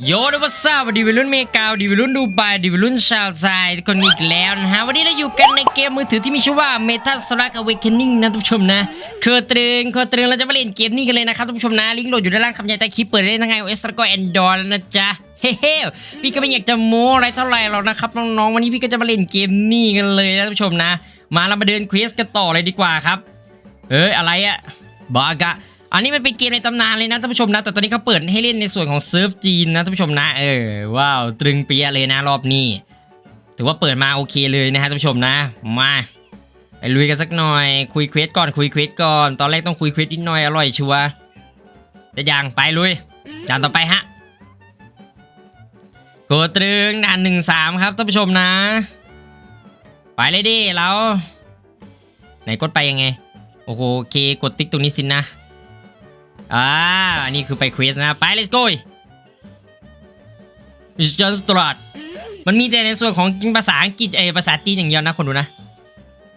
โยนวัสดุดีวิลุนเมกาดีวิลุนดูไบดีวิลุนชาวไทยคนอีกแล้วนะฮะ วันนี้เราอยู่กันในเกมมือถือที่มีชื่อว่า Metal Slug Awakening นะทุกผู้ชมนะเครือตรึงเครือตรึงเราจะมาเล่นเกมนี้กันเลยนะครับทุกผู้ชมนะ ลิงก์โหลดอยู่ด้านล่างคำใหญ่ใต้คลิปเปิดได้ทั้ง iOS แล้วก็ Android แล้วนะจ๊ะเฮ้ยพี่ก็ไม่อยากจะโม้อะไรเท่าไหร่หรอกนะครับน้องๆวันนี้พี่ก็จะมาเล่นเกมนี้กันเลยนะท่านผู้ชมนะ มาเรามาเดินเควสกันต่อเลยดีกว่าครับเอ้ยอะไรอะบากะ อันนี้มันเป็นเกมในตำนานเลยนะท่านผู้ชมนะ แต่ตอนนี้เขาเปิดให้เล่นในส่วนของเซิร์ฟจีนนะท่านผู้ชมนะ เออว้าวตรึงเปียเลยนะรอบนี้ ถือว่าเปิดมาโอเคเลยนะฮะท่านผู้ชมนะ มาไปลุยกันสักหน่อย คุยเควสก่อนคุยเควสก่อน ตอนแรกต้องคุยเควสนิดหน่อยอร่อยชัวร์จะยังไปลุยจานต่อไปฮะโกตรึงด่านหนึ่งสามครับท่านผู้ชมนะ ไปเลยดิเราไหนกดไปยังไง โอ้โหโอเคกดติ๊กตรงนี้สินะ อ่าอันนี้คือไปเควสนะ ไป let's go It's just start มันมีแต่ในส่วนของภาษาอังกฤษเอภาษาจีนอย่างเดียวนะคนดูนะ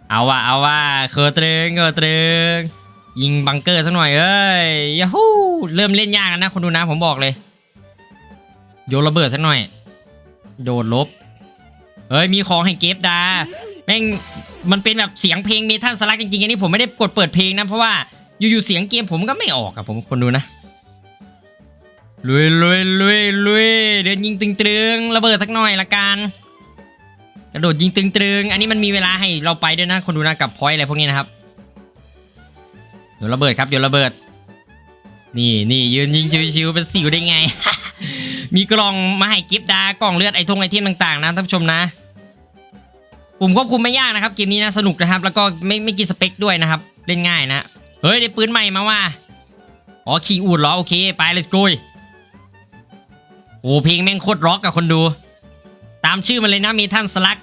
เอาว่าเอาว่าเคอร์ตรึงเคอร์ตรึงยิงบังเกอร์สักหน่อยเอ้ยยาฮูเริ่มเล่นยากแล้วนะคนดูนะผมบอกเลย โยนระเบิดสักหน่อย โดดลบเอ้ยมีของให้เก็บดาแม่งมันเป็นแบบเสียงเพลงเมทัลสลักจริงๆอันนี้ผมไม่ได้กดเปิดเพลงนะเพราะว่า อยู่ๆเสียงเกมผมก็ไม่ออกอะผมคนดูนะลุยลุยลุยลุยเดินยิงตึงตรึงระเบิดสักหน่อยละกันกระโดดยิงตึงตึงอันนี้มันมีเวลาให้เราไปด้วยนะ คนดูนะกับพอยอะไรพวกนี้นะครับโยนระเบิดครับโยนระเบิด นี่นี่ยืนยิงชิวๆเป็นสิวได้ไง มีกล่องมาให้กิฟต์ดากล่องเลือดไอทงไอเทมต่างๆนะท่านผู้ชมนะปุ่มควบคุมไม่ยากนะครับเกมนี้นะสนุกนะครับ แล้วก็ไม่ไม่กินสเปคด้วยนะครับ เล่นง่ายนะ เฮ้ยได้ปืนใหม่มาว่าอ๋อขี่อูดเหรอโอเคไป let's go โอ้เพลงแม่งโคตรร็อกอะคนดู ตามชื่อมันเลยนะมีท่านสลัก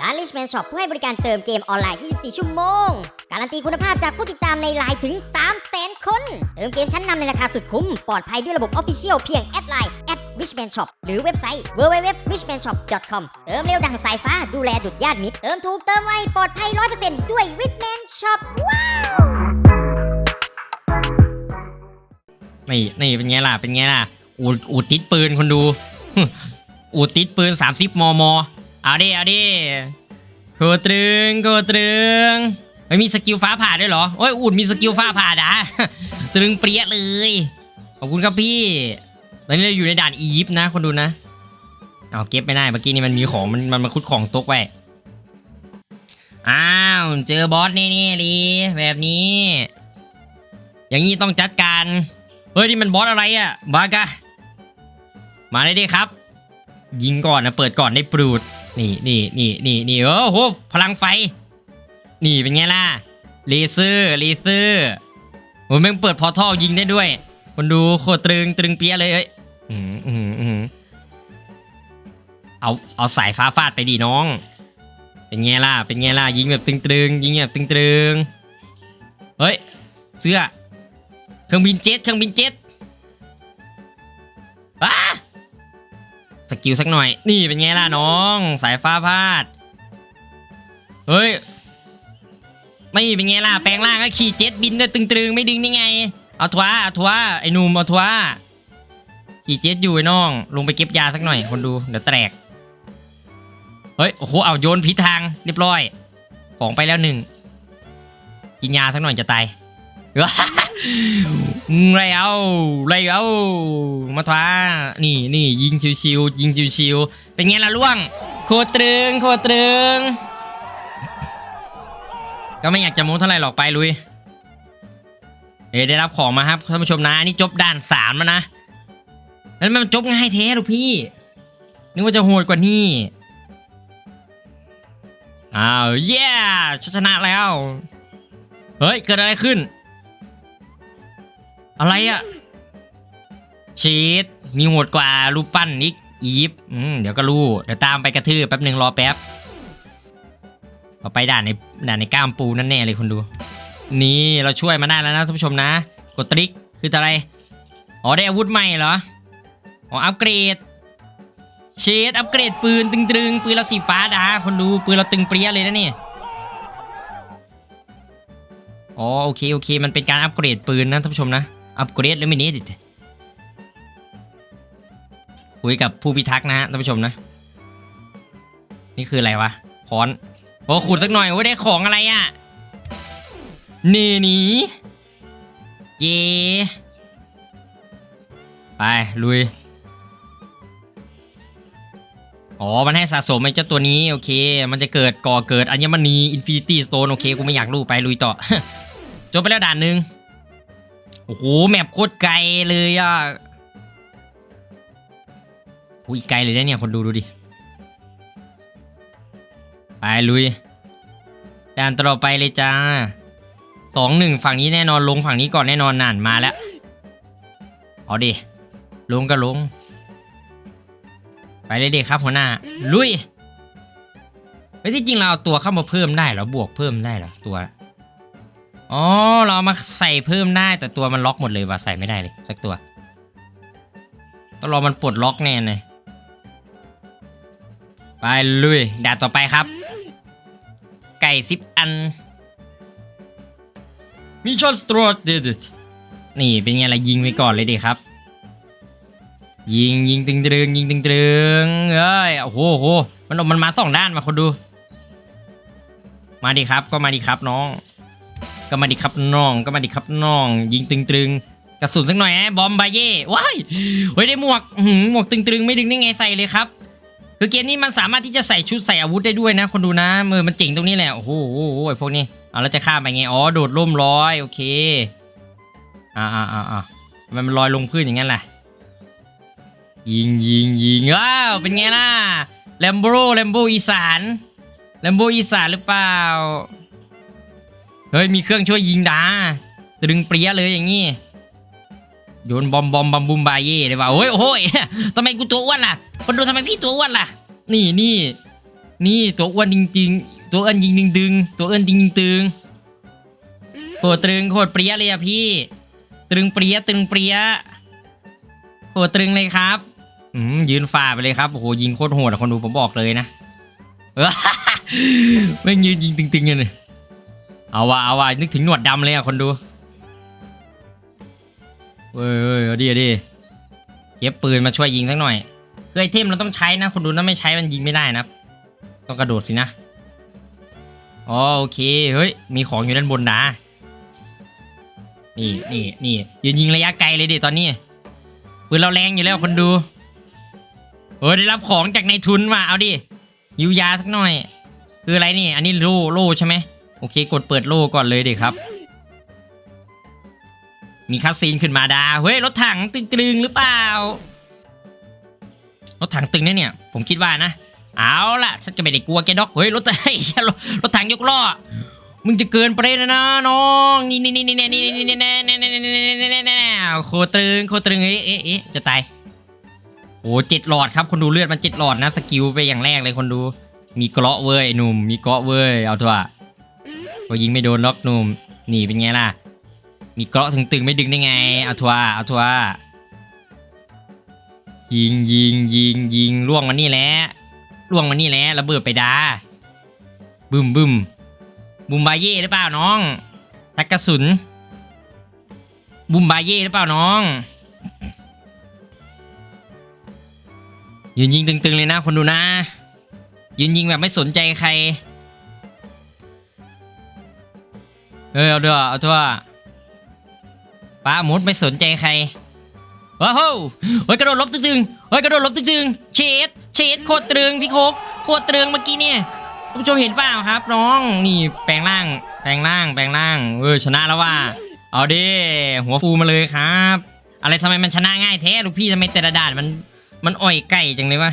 ร้าน Richman Shop ผู้ให้บริการเติมเกมออนไลน์ 24 ชั่วโมง การันตีคุณภาพจากผู้ติดตามในไลน์ถึง 300,000 คน เติมเกมชั้นนำในราคาสุดคุ้ม ปลอดภัยด้วยระบบ Official เพียงแอดไลน์ @richman shop หรือเว็บไซต์ www.richmanshop.com เติมเร็วดังสายฟ้าดูแลดุดญาติมิตร เติมถูกเติมไวปลอดภัย 100%ด้วย Richman Shop ว้าว นี่นี่เป็นไงล่ะเป็นไงล่ะอูดอูดติดปืนคนดู อูดติดปืน30มสิบมมเอาดิเอาดิโคตรึงโคตรึงไม่มีสกิลฟ้าผ่าด้วยเหรอโอ้ยอูดมีสกิลฟ้าผ่าดาตรึงเปรี้ยเลยขอบคุณครับพี่ตอนนี้เราอยู่ในด่านอียิปต์นะคนดูนะเอาเก็บไม่ได้เมื่อกี้นี่มันมีของมันมันมาคุดของตกไว้อ้าวเจอบอสนี่นี่ลีแบบนี้ อย่างนี้ต้องจัดการ เฮ้ยนี่มันบอสอะไรอะบากะมาเลยดิครับ ยิงก่อนนะเปิดก่อนได้ปรูดนี่นี่นี่นี่นี่โอ้โหพลังไฟ นี่เป็นไงล่ะเลเซอร์เลเซอร์โอ้แม่งเปิดพอท่อยิงได้ด้วย คนดูโคตรตรึงตรึงเปียเลยเอ้ยอืมอืมอืมเอาเอาสายฟ้าฟาดไปดิน้อง เป็นไงล่ะเป็นไงล่ะยิงแบบตึงตรึงยิงแบบตึงตรึงเฮ้ยเสื้อ รื่องบินเจ็ตเครื่องบินเจ็ตอ้าสกิลสักหน่อย นี่เป็นไงล่ะน้อง สายฟ้าพาด เฮ้ย ไม่เป็นไงล่ะ แปลงร่างก็ขี่เจ็ตบินด้วยตึงๆ ไม่ดึงได้ไง เอาทวร์เอาทวร์ไอ้นุ่มเอาทวร์ขี่เจ็ตอยู่ไอ้น้อง ลงไปเก็บยาสักหน่อย คนดู เดี๋ยวแตก เฮ้ย โอ้โห เอาโยนพิษทางเรียบร้อย ของไปแล้วหนึ่ง กินยาสักหน่อยจะตาย ไรเอาไรเอามาท้านี่นี่ยิงชิวๆยิงชิวๆเป็นไงล่ะล่วง โคตรึงโคตรึง ก็ไม่อยากจะโม้เท่าไหร่หรอกไปลุยเอยได้รับของมาครับท่านผู้ชมนะนี่จบด่านสามแล้วนะแล้วมันจบง่ายแท้ลูกพี่ นึกว่าจะโหดกว่านี้อ้าวเย้ชนะแล้ว เฮ้ย เกิดอะไรขึ้น อะไรอะชีตมีโหดกว่ารูปปั้นอีกอียิปต์อืมเดี๋ยวก็รู้ เดี๋ยวตามไปกระทืบแป๊บหนึ่งรอแป๊บเอาไปด่านในด่านในก้ามปูนั่นแน่เลยคนดู นี่เราช่วยมาได้แล้วนะท่านผู้ชมนะ กดตริกคืออะไร อ๋อได้อาวุธใหม่เหรอ อ๋ออัปเกรดเชดอัปเกรดปืนตึงๆ ปืนเราสีฟ้าดาคนดูปืนเราตึงเปรี้ยเลยนะนี่ อ๋อโอเคโอเค มันเป็นการอัปเกรดปืนนะท่านผู้ชมนะ อัปเกรดแล้วมินิดิคุยกับผู้พิทักษ์นะฮะท่านผู้ชมนะ นี่คืออะไรวะค้อนโอ้ขุดสักหน่อยโอ้ได้ของอะไรอะ่ะนี่นีเย่ไปลุย อ๋อ มันให้สะสมไอ้เจ้าตัวนี้ โอเค มันจะเกิดก่อเกิดอัญมณีอินฟินิตี้สโตนโอเค กูไม่อยากรู้ไปลุยต่อ จบไปแล้วด่านหนึ่ง โอ้โหแมปโคตรไกลเลยอะอุ้ยไกลเลยนะเนี่ยคนดูดูดิ ไปลุยด่านต่อไปเลยจ้าสองหนึ่งฝั่งนี้แน่นอนลงฝั่งนี้ก่อนแน่นอนนั่นมาแล้ว เอาดิ ลงก็ลง ไปเลยเด็กครับหัวหน้า ลุยเฮ้ยที่จริงเราเอาตัวเข้ามาเพิ่มได้เหรอบวกเพิ่มได้เหรอตัว อ๋อเราเอามาใส่เพิ่มได้แต่ตัวมันล็อกหมดเลยว่ะใส่ไม่ได้เลยสักตัวต้องรอมันปลดล็อกแน่เลยไปลุยด่านต่อไปครับ ไก่สิบอันมิชชั่นสตรอเดดนี่เป็นไงล่ะยิงไปก่อนเลยดิครับ ยิงยิงตึงตึงยิงตึงตึงเอ้ยโอ้โหโหมันมันมาสองด้านมาคนดู มาดิครับก็มาดิครับน้อง ก็มาดิครับน้องก็มาดิครับน้อง ยิงตึงตรึงกระสุนสักหน่อยแอบอมบาเย่ว้ายเฮ้ยได้หมวกหือหมวกตึงตรึงไม่ดึงได้ไงใส่เลยครับ คือเกมนี้มันสามารถที่จะใส่ชุดใส่อาวุธได้ด้วยนะ คนดูนะมือมันเจ๋งตรงนี้แหละโอ้โหไอ้พวกนี้เอาแล้วจะข้ามไปไงอ๋อโดดร่มร้อยโอเคอ่าอ่าอ่ามันลอยลงพื้นอย่างนั้นล่ะยิงยิงยิงว้าวเป็นไงล่ะแลมโบแลมโบอีสานแลมโบอีสานหรือเปล่า เฮ้ยมีเครื่องช่วยยิงดาตรึงเปรี้ยเลยอย่างงี้โยนบอมบอมบัมบุมบายเย่เลยว่ะโอ้ยโอ้ยทำไมกูตัวอ้วนล่ะ คนดูทำไมพี่ตัวอ้วนล่ะ นี่นี่นี่ตัวอ้วนจริงๆ ตัวอ้วนยิงดึงดึงตัวอ้วนจริงตึงโคตรตึงโคตรเปรี้ยเลยอะพี่ ตรึงเปรี้ยตรึงเปรี้ยโคตรตึงเลยครับอืมยืนฝ่าไปเลยครับโอ้โหยิงโคตรโหดอะคนดูผมบอกเลยนะไม่ยืนยิงตึงๆเลย เอาว่ะเอาว่ะนึกถึงหนวดดำเลยอะคนดูเว้ยเว้ยเอาดิเอาดิเก็บปืนมาช่วยยิงสักหน่อยคือไอเทมเราต้องใช้นะ คนดูถ้าไม่ใช้มันยิงไม่ได้นะ ต้องกระโดดสินะอ๋อโอเคเฮ้ยมีของอยู่ด้านบนนะนี่นี่นี่ยืนยิงระยะไกลเลยดิตอนนี้ปืนเราแรงอยู่แล้วคนดูเออได้รับของจากในทุนมาเอาดิยิวยาสักหน่อย คืออะไรนี่ อันนี้โล่โล่ใช่ไหม อเคกดเปิดโล่ก่อนเลยเด็กครับ มีคัสซีนขึ้นมาดาเฮ้ยรถถังตึงตึงหรือเปล่ารถถังตึงเนี่ยเนี่ย ผมคิดว่านะ เอาล่ะฉันจะไม่ได้กลัวแกดอกเฮ้ยรถเฮ้ยรถรถถังยกล้อมึงจะเกินไปแล้วนะน้องนี่นี่นี่นี่นี่นี่นี่นี่นี่นี่นี่นี่นี่โคตรึงโคตรึงเอ๊ะเอ๊ะเอ๊ะจะตายโอ้เจ็ดหลอดครับคนดูเลือดมันเจ็ดหลอดนะสกิลไปอย่างแรกเลยคนดู มีเกราะเว้ยหนุ่มมีเกราะเว้ยเอาเถอะ ก็ยิงไม่โดนล็อกหนุ่มนี่เป็นไงล่ะ มีเกราะถึงตึงไม่ดึงได้ไงเอาทัวเอาทัวยิงยิงยิงยิงล่วงมานี่แหละล่วงมานี่แหละระเบิดไปดาบึมบึมบุมบาเย่หรือเปล่าน้องทักกระสุน บุมบาเย่หรือเปล่าน้องยืนยิงตึงๆเลยนะคนดูนะยืนยิงแบบไม่สนใจใคร เออเอาเถอเอาเถอะป้ามุดไม่สนใจใครว้าวเฮ้ยกระโดดลบตึงๆเฮ้ยกระโดดลบตึงๆเชดเชดโคตรตรึงพี่โคกโคตรตรึงเมื่อกี้เนี่ยคุณผู้ชมเห็นเปล่าครับน้องนี่แปลงร่าง แปลงร่าง แปลงร่างเออชนะแล้วว่า เอาดิหัวฟูมาเลยครับ อะไรทำไมมันชนะง่ายแท้ลูกพี่ทำไมแต่ละด่านมันมันอ่อยไก่จังเลยวะ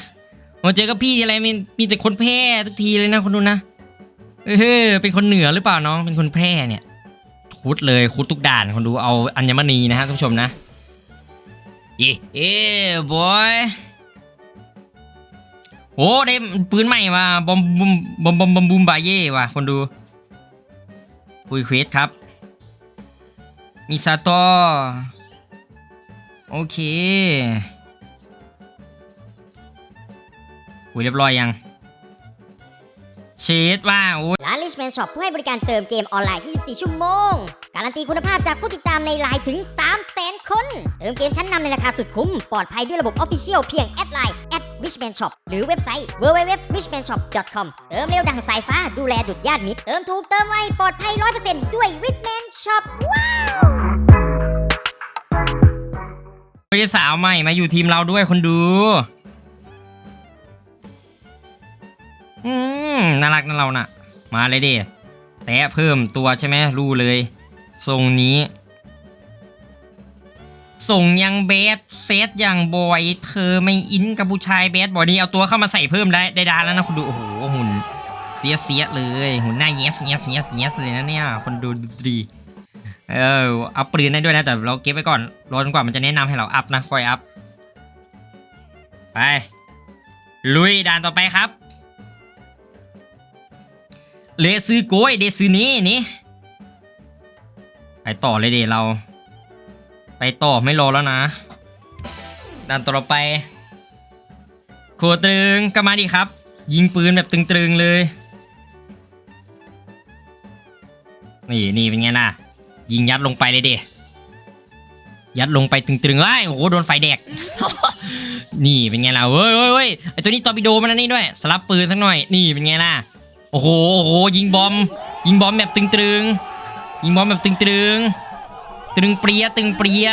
มาเจอกับพี่ทีไรมีมีแต่คนแพร่ทุกทีเลยนะคนดูนะเออเป็นคนเหนือหรือเปล่าน้องเป็นคนแพร่เนี่ย คุดเลยคุดทุกด่านคนดูเอาอัญมณีนะฮะท่านผู้ชมนะเย่เอ้บอยโอ้ได้ปืนใหม่ว่ะบอมบุมบอมบอมบอมบูมบาเย่ว่ะคนดูคุยเควสครับ มิซาโตโอเคคุยเรียบร้อยยัง ชดว่าโอ้ยร้าน Richman Shop ผู้ให้บริการเติมเกมออนไลน์ 24 ชั่วโมง การันตีคุณภาพจากผู้ติดตามในไลน์ถึง 300,000 คน เติมเกมชั้นนำในราคาสุดคุ้ม ปลอดภัยด้วยระบบ Official เพียงแอดไลน์ @richman shop หรือเว็บไซต์ www.richmanshop.com เติมเร็วดังสายฟ้าดูแลดุดญาติมิตร เติมถูกเติมไวปลอดภัย 100%ด้วย Richman Shop ว้าวไม่ได้สาวใหม่มาอยู่ทีมเราด้วยคนดู อืม น่ารักนะเราน่ะ มาเลยด้แตะเพิ่มตัวใช่ไหมรู้เลยทรงนี้ส่งยังเบสเซตอย่างบอยเธอไม่อินกับผู้ชายเบสบอยนี้เอาตัวเข้ามาใส่เพิ่มได้ได้ดานแล้วนะคุณดูโอ้โหหุ่นเสียเสียเลยหุ่นหน้าเยสเยสเยสเยสเลยนะเนี่ยคนดูดีเออเอาปืนได้ด้วยนะแต่เราเก็บไว้ก่อนรอจนกว่ามันจะแนะนำให้เราอัพนะค่อยอัพไปลุยด่านต่อไปครับ เลซื้อโกยเดซื้อนี้นี่ไปต่อเลยเดเรา ไปต่อไม่รอแล้วนะด่านต่อไปโคตรึงก็มาดิครับ ยิงปืนแบบตึงๆเลยนี่นี่เป็นไงล่ะ ยิงยัดลงไปเลยเดยัดลงไปตึงๆไอ้ยโอ้โหโดนไฟแดก นี่เป็นไงล่ะเว้ยเว้ยเว้ยไอตัวนี้ตอร์ปิโดมันอันนี่ด้วย สลับปืนสักหน่อย นี่เป็นไงล่ะ โอ้โหโอ้โหยิงบอม ยิงบอมแบบตึงๆยิงบอมแบบตึงๆตึงเปรียตึงเปรีย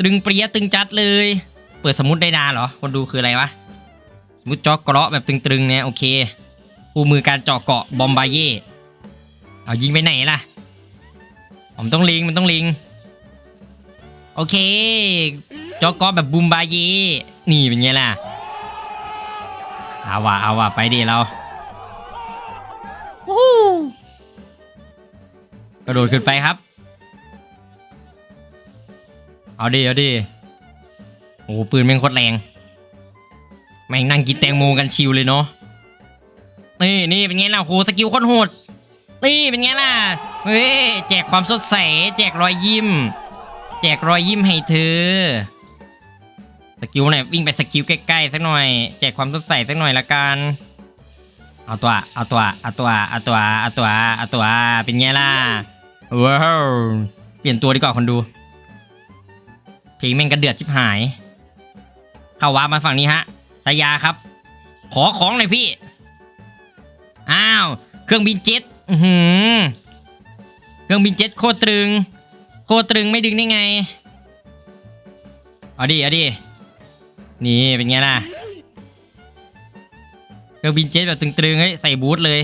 ตึงเปรียตึงจัดเลย เปิดสมุดได้ดาเหรอคนดูคืออะไรวะสมุดจาะเกราะแบบตึงๆเนี่ยโอเคคู่มือการเจาะเกาะบอมบาเย่เอายิงไปไหนล่ะ ผมต้องลิงมันต้องลิง โอเคเจาะเกาะแบบบูมบาเย่นี่เป็นไงล่ะเอาว่ะเอาว่ะไปดิเรา กระโดดขึ้นไปครับ เอาดิเอาดิโอ้ปืนแม่งโคตรแรง แม่งนั่งกินแตงโมกันชิวเลยเนาะ นี่นี่เป็นไงล่ะโหสกิลโคตรโหด นี่เป็นไงล่ะ เฮ้ยแจกความสดใส แจกรอยยิ้ม แจกรอยยิ้มให้เธอ สกิลไหนวิ่งไปสกิลใกล้ๆสักหน่อย แจกความสดใสสักหน่อยละกัน เอาตัว เอาตัว เอาตัว เอาตัว เอาตัว เอาตัว เป็นไงล่ะ ว้าว เปลี่ยนตัวดีกว่าคนดู เพลงแม่งกระเดือดชิบหาย เข้าวามาฝั่งนี้ฮะชายาครับ ขอของหน่อยพี่ อ้าว เครื่องบินเจ็ตอือหือเครื่องบินเจ็ตโคตรตรึง โคตรตรึงไม่ดึงได้ไง เอาดิเอาดิ นี่เป็นไงล่ะ เครื่องบินเจ็ตแบบตึงๆเฮ้ยใส่บูทเลย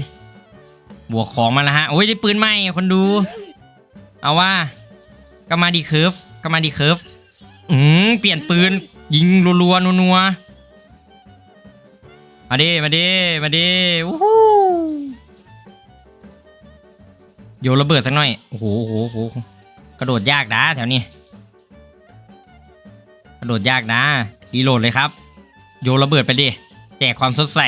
บวกของมาแล้วฮะ โอ้ยได้ปืนใหม่คนดู เอาว่าก็มาดีเคิร์ฟก็มาดีเคิร์ฟอืมเปลี่ยนปืน ยิงรัวๆนัวๆมาดิมาดิมาดิวู้ฮู้โยระเบิดสักหน่อยโอ้โหโอ้โหโอ้โหกระโดดยากนะแถวนี้กระโดดยากนะรีโหลดเลยครับ โยระเบิดไปดิแจกความสดใส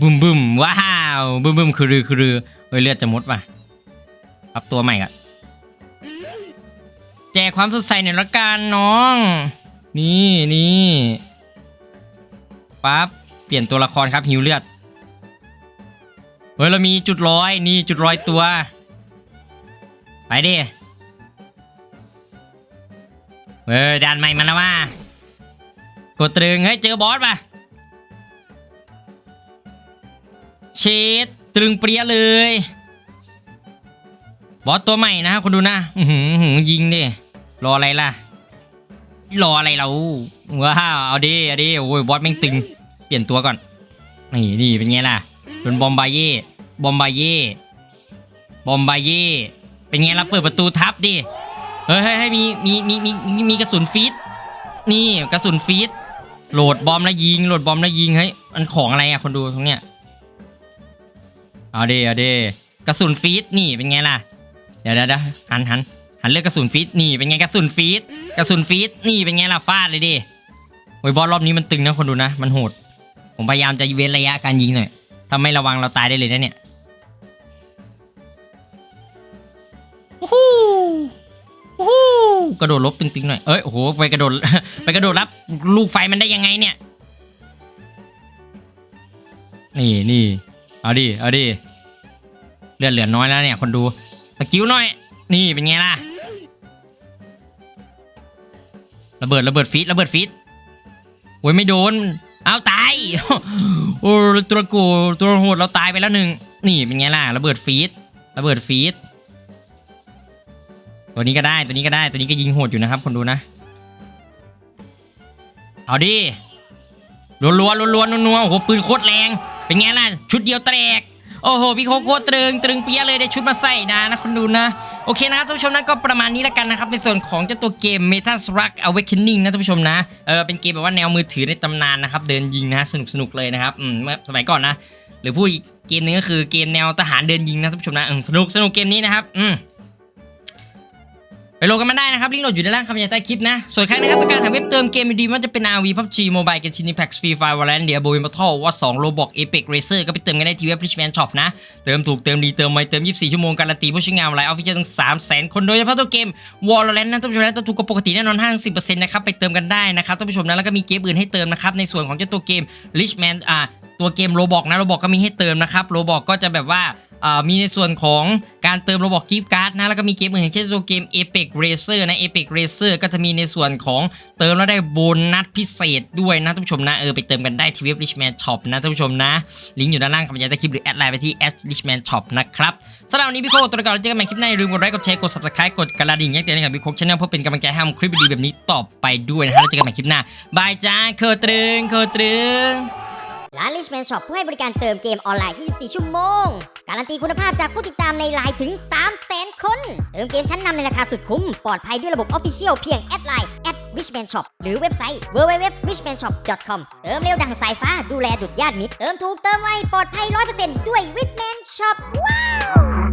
บึมบึมว้าวบึมบึมคือรือคือรือเฮ้ยเลือดจะมดว่ะ ปรับตัวใหม่ก่อนแจกความสดใสหน่อยละกันน้อง นี่นี่ปั๊บเปลี่ยนตัวละครครับหิวเลือดเฮ้ยเรามีจุดร้อยนี่จุดร้อยตัว ไปดิเฮ้ยด่านใหม่มาแล้วว่ากดตรึงเฮ้ยเจอบอสป่ะเชดตรึงเปรี้ยเลย บอสตัวใหม่นะคนดูนะอื้อหือหืยิงดิรออะไรล่ะ รออะไรเราว้าวเอาดิเอาดิโอ้ยบอสแม่งตึง เปลี่ยนตัวก่อนนี่นี่เป็นไงล่ะโดนบอมบาเย่บอมบาเย่บอมบาเย่เป็นไงล่ะเปิดประตูทับดิเฮ้ยเฮ้มีมีมีมีมีกระสุนฟีดนี่กระสุนฟีดโหลดบอมแล้วยิงโหลดบอมแล้วยิงเฮ้ยมันของอะไรอะคนดูตรงเนี้ยเอาดิเอาดิกระสุนฟีดนี่เป็นไงล่ะ ดี๋ยวเดี๋ยวเดี๋ยวหันหันหันเลือกกระสุนฟีดนี่เป็นไงกระสุนฟีดกระสุนฟีดนี่เป็นไงล่ะฟาดเลยดิโอ้ยบอสรอบนี้มันตึงนะคนดูนะ มันโหด ผมพยายามจะเว้นระยะการยิงหน่อยถ้าไม่ระวังเราตายได้เลยนะเนี่ยโอ้โหโอ้โหกระโดดลบตึงๆหน่อยเอ้ยโอ้โหไปกระโดดไปกระโดดรับลูกไฟมันได้ยังไงเนี่ย นี่นี่เอาดิเอาดิเลือดเหลือน้อยแล้วเนี่ยคนดู สกิลหน่อย นี่เป็นไงล่ะ ระเบิดระเบิดฟีดระเบิดฟีดโอ้ยไม่โดน เอาตาย โอ้ตัวกูตัวโหดเราตายไปแล้วหนึ่ง นี่เป็นไงล่ะ ระเบิดฟีดระเบิดฟีดตัวนี้ก็ได้ ตัวนี้ก็ได้ ตัวนี้ก็ยิงโหดอยู่นะครับ คนดูนะ เอาดิรัวรัวรัวรัวนัวๆโอ้โหปืนโคตรแรง เป็นไงล่ะ ชุดเดียวแตก โอ้โหพี่โคโคตรตรึงตรึงเปียเลยได้ชุดมาใส่นะนะคนดูนะโอเคนะครับท่านผู้ชมนะก็ประมาณนี้แล้วกันนะครับในส่วนของเจ้าตัวเกม Meta Slug Awakening นะท่านผู้ชมนะเออเป็นเกมแบบว่าแนวมือถือในตำนานนะครับเดินยิงนะสนุกสนุกเลยนะครับอืมเมื่อสมัยก่อนนะ หรือพูดเกมนึงก็คือเกมแนวทหารเดินยิงนะท่านผู้ชมนะอืมสนุกสนุกเกมนี้นะครับอืม ไปโหลดกันมาได้นะครับลิงก์โหลดอยู่ด้านล่างคำบรรยายใต้คลิปนะ ส่วนใครนะครับต้องการหาเว็บเติมเกมดีๆว่าจะเป็น RV PUBG Mobile Genshin Impact Free Fire Valorant Diablo Immortal War 2 Roblox Apex Racer ก็ไปเติมกันได้ที่เว็บ Richman Shop นะ เติมถูกเติมดีเติมไวเติม 24 ชั่วโมงการันตีผู้ใช้งานไลน์ออฟฟิเชียลถึง300,000 คนโดยเฉพาะตัวเกม Valorant นะท่านผู้ชมนะตัวถูกกว่าปกติแน่นอน5 10%นะครับไปเติมกันได้นะครับท่านผู้ชมนะแล้วก็มีเกมอื่นให้เติมนะครับในส่วนของเจ้าตัวเกม Richman อ่าตัวเกมโรบอกนะโรบอกก็มีให้เติมนะครับโรบอกก็จะแบบว่า มีในส่วนของการเติมโรบอกกิฟต์การ์ดนะแล้วก็มีเกมอื่นอย่างเช่นตัวเกม Apex Racer นะ Apex Racer ก็จะมีในส่วนของเติมแล้วได้โบนัสพิเศษด้วยนะท่านผู้ชมนะเออไปเติมกันได้ที่เว็บ Richman Shop นะท่านผู้ชมนะ ลิงก์อยู่ด้านล่างคำบรรยายใต้คลิปหรือแอดไลน์ไปที่ @richman shop นะครับสำหรับวันนี้พี่โคกตัวก่อนแล้วเจอกันใหม่คลิปหน้าอย่าลืมกดไลค์กดแชร์กด subscribe กดกระดิ่งแจ้งเตือนให้กับพี่โคกชแนลเพื่อเป็นกำลังใจให้ทำคลิปดีๆแบบนี้ต่อไปด้วยนะฮะแล้วเจอกันใหม่คลิปหน้าบายจ้าเคอตรึงเคอตรึง ร้าน Richman Shop ผู้ให้บริการเติมเกมออนไลน์ 24 ชั่วโมง การันตีคุณภาพจากผู้ติดตามในไลน์ถึง 300,000 คน เติมเกมชั้นนำในราคาสุดคุ้ม ปลอดภัยด้วยระบบ Official เพียงแอดไลน์ @richman shop หรือเว็บไซต์ www.richmanshop.com เติมเร็วดังสายฟ้าดูแลดุดญาติมิตร เติมถูกเติมไวปลอดภัย 100%ด้วย Richman Shop ว้าว